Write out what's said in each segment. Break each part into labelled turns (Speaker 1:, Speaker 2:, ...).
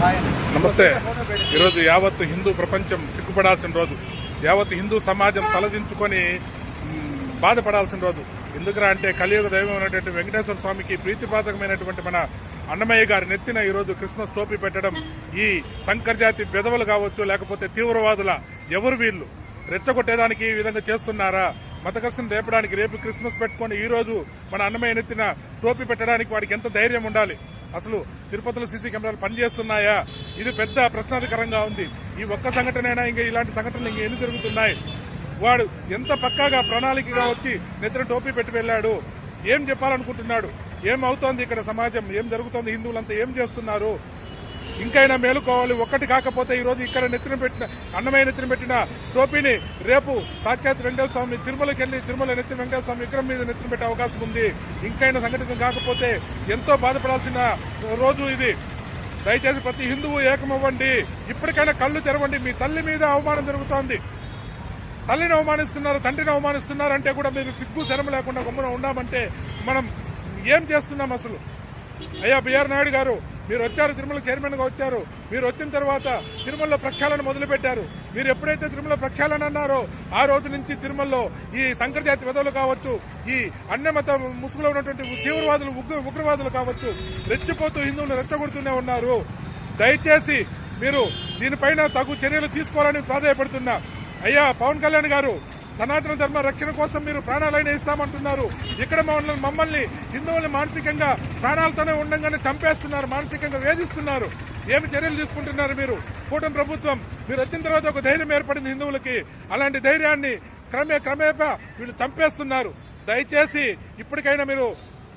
Speaker 1: నమస్తే. ఈరోజు యావత్ హిందూ ప్రపంచం సిగ్గుపడాల్సిన రోజు. యావత్ హిందూ సమాజం తలదించుకొని బాధపడాల్సిన రోజు. ఎందుకురా అంటే కలియుగ దైవం అనేటువంటి వెంకటేశ్వర స్వామికి ప్రీతిపాతకమైనటువంటి మన అన్నమయ్య గారి నెత్తిన ఈరోజు క్రిస్మస్ టోపీ పెట్టడం ఈ సంకర్జాతి బెదవులు బెదవలు కావచ్చు లేకపోతే తీవ్రవాదుల ఎవరు వీళ్ళు? రెచ్చగొట్టేదానికి ఈ విధంగా చేస్తున్నారా? మతకర్షణ రేపడానికి రేపు క్రిస్మస్ పెట్టుకొని ఈ రోజు మన అన్నమయ్య నెత్తిన టోపీ పెట్టడానికి వాడికి ఎంత ధైర్యం ఉండాలి? అసలు తిరుపతిలో సీసీ కెమెరాలు పనిచేస్తున్నాయా? ఇది పెద్ద ప్రశ్నాధికరంగా ఉంది. ఈ ఒక్క సంఘటనైనా ఇంకా ఇలాంటి సంఘటనలు ఇంకా ఎన్ని జరుగుతున్నాయి? వాడు ఎంత పక్కాగా ప్రణాళికగా వచ్చి నెత్తిన టోపీ పెట్టి వెళ్ళాడు? ఏం చెప్పాలనుకుంటున్నాడు? ఏం అవుతోంది ఇక్కడ సమాజం? ఏం జరుగుతోంది? హిందువులంతా ఏం చేస్తున్నారు? ఇంకైనా మేలుకోవాలి. ఒక్కటి కాకపోతే ఈరోజు ఇక్కడ నెత్తిన పెట్టిన అన్నమయ్య నెత్తిన పెట్టిన టోపీని రేపు సాక్షాత్ వెంకటేశ్వర స్వామి తిరుమలకి వెళ్ళి తిరుమల నెత్తిన వెంకటేశ్వర స్వామి విగ్రహం మీద నెత్తిన పెట్టే అవకాశం ఉంది. ఇంకైనా సంఘటితం కాకపోతే ఎంతో బాధపడాల్సిన రోజు ఇది. దయచేసి ప్రతి హిందువు ఏకమవ్వండి. ఇప్పటికైనా కళ్ళు తెరవండి. మీ తల్లి మీద అవమానం జరుగుతోంది. తల్లిని అవమానిస్తున్నారు తండ్రిని అవమానిస్తున్నారు అంటే కూడా మీరు సిగ్గు శరమ లేకుండా గమ్మున ఉన్నామంటే మనం ఏం చేస్తున్నాం అసలు? అయ్యా బిఆర్ నాయుడు గారు మీరు వచ్చారు తిరుమల చైర్మన్గా వచ్చారు. మీరు వచ్చిన తర్వాత తిరుమలలో ప్రక్షాళన మొదలుపెట్టారు. మీరు ఎప్పుడైతే తిరుమల ప్రక్షాళన అన్నారో ఆ రోజు నుంచి తిరుమలలో ఈ సంకరజాతి వెదవులు కావచ్చు ఈ అన్నమత ముసుగులో ఉన్నటువంటి తీవ్రవాదులు ఉగ్ర ఉగ్రవాదులు కావచ్చు రెచ్చిపోతూ హిందువులు రెచ్చగొడుతూనే ఉన్నారు. దయచేసి మీరు దీనిపైన తగు చర్యలు తీసుకోవాలని ప్రాధాయపడుతున్నా. అయ్యా పవన్ కళ్యాణ్ గారు సనాతన ధర్మ రక్షణ కోసం మీరు ప్రాణాలైనా ఇస్తామంటున్నారు. ఇక్కడ మమ్మల్ని మమ్మల్ని హిందువుల్ని మానసికంగా ప్రాణాలతోనే ఉండగానే చంపేస్తున్నారు మానసికంగా వేధిస్తున్నారు. ఏమి చర్యలు తీసుకుంటున్నారు మీరు? కూటమి ప్రభుత్వం మీరు వచ్చిన తర్వాత ఒక ధైర్యం ఏర్పడింది హిందువులకి. అలాంటి ధైర్యాన్ని క్రమే క్రమేపా వీళ్ళు చంపేస్తున్నారు. దయచేసి ఇప్పటికైనా మీరు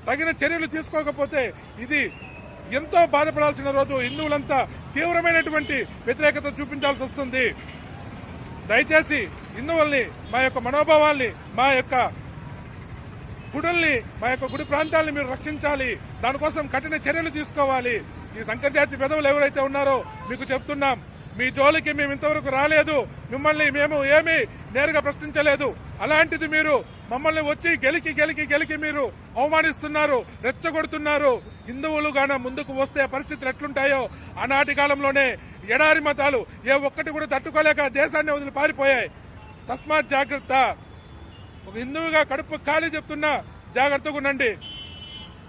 Speaker 1: తగిన చర్యలు తీసుకోకపోతే ఇది ఎంతో బాధపడాల్సిన రోజు. హిందువులంతా తీవ్రమైనటువంటి వ్యతిరేకత చూపించాల్సి వస్తుంది. దయచేసి హిందువుల్ని మా యొక్క మనోభావాల్ని మా యొక్క గుడుల్ని మా యొక్క గుడి ప్రాంతాలని మీరు రక్షించాలి. దానికోసం కఠిన చర్యలు తీసుకోవాలి. ఈ సంకరజాతి పెదవులు ఎవరైతే ఉన్నారో మీకు చెప్తున్నాం. మీ జోలికి మేము ఇంతవరకు రాలేదు. మిమ్మల్ని మేము ఏమీ నేరుగా ప్రశ్నించలేదు. అలాంటిది మీరు మమ్మల్ని వచ్చి గెలికి గెలికి గెలికి మీరు అవమానిస్తున్నారు రెచ్చగొడుతున్నారు. హిందువులు గాన ముందుకు వస్తే పరిస్థితులు ఎట్లుంటాయో ఆనాటి కాలంలోనే ఎడారి మతాలు ఏ ఒక్కటి కూడా తట్టుకోలేక దేశాన్ని వదిలి పారిపోయాయి. తస్మాత్ జాగ్రత్త. ఒక హిందువుగా కడుపు ఖాళీ చెప్తున్నా జాగ్రత్తగా ఉండండి.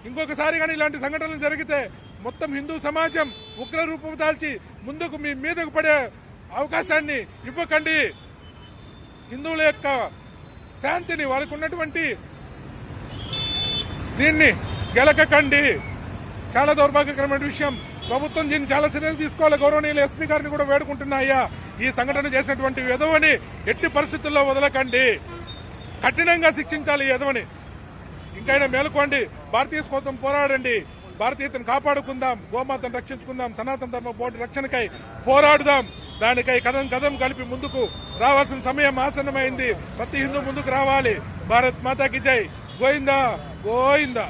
Speaker 1: ఇంకొకసారి కానీ ఇలాంటి సంఘటనలు జరిగితే మొత్తం హిందూ సమాజం ఉగ్ర రూపం దాల్చి ముందుకు మీ మీదకు పడే అవకాశాన్ని ఇవ్వకండి. హిందువుల యొక్క శాంతిని వారికి ఉన్నటువంటి దీన్ని గెలకకండి. చాలా దౌర్భాగ్యకరమైన విషయం. ప్రభుత్వం దీన్ని చాలా సీరియస్ తీసుకోవాలి. గౌరవనీయులు ఎస్పీ గారిని కూడా వేడుకుంటున్నాయా ఈ సంఘటన చేసినటువంటి విధవని ఎట్టి పరిస్థితుల్లో వదలకండి. కఠినంగా శిక్షించాలి ఈ ఇంకైనా మేలుకోండి. భారతీయ కోసం పోరాడండి. భారతీయతను కాపాడుకుందాం. గోమాతను రక్షించుకుందాం. సనాతన ధర్మ బోర్డు రక్షణకై పోరాడుదాం. దానికై కథం కథం కలిపి ముందుకు రావాల్సిన సమయం ఆసన్నమైంది. ప్రతి హిందూ ముందుకు రావాలి. భారత్ మాతాకి జై. గోయిందా గోయిందా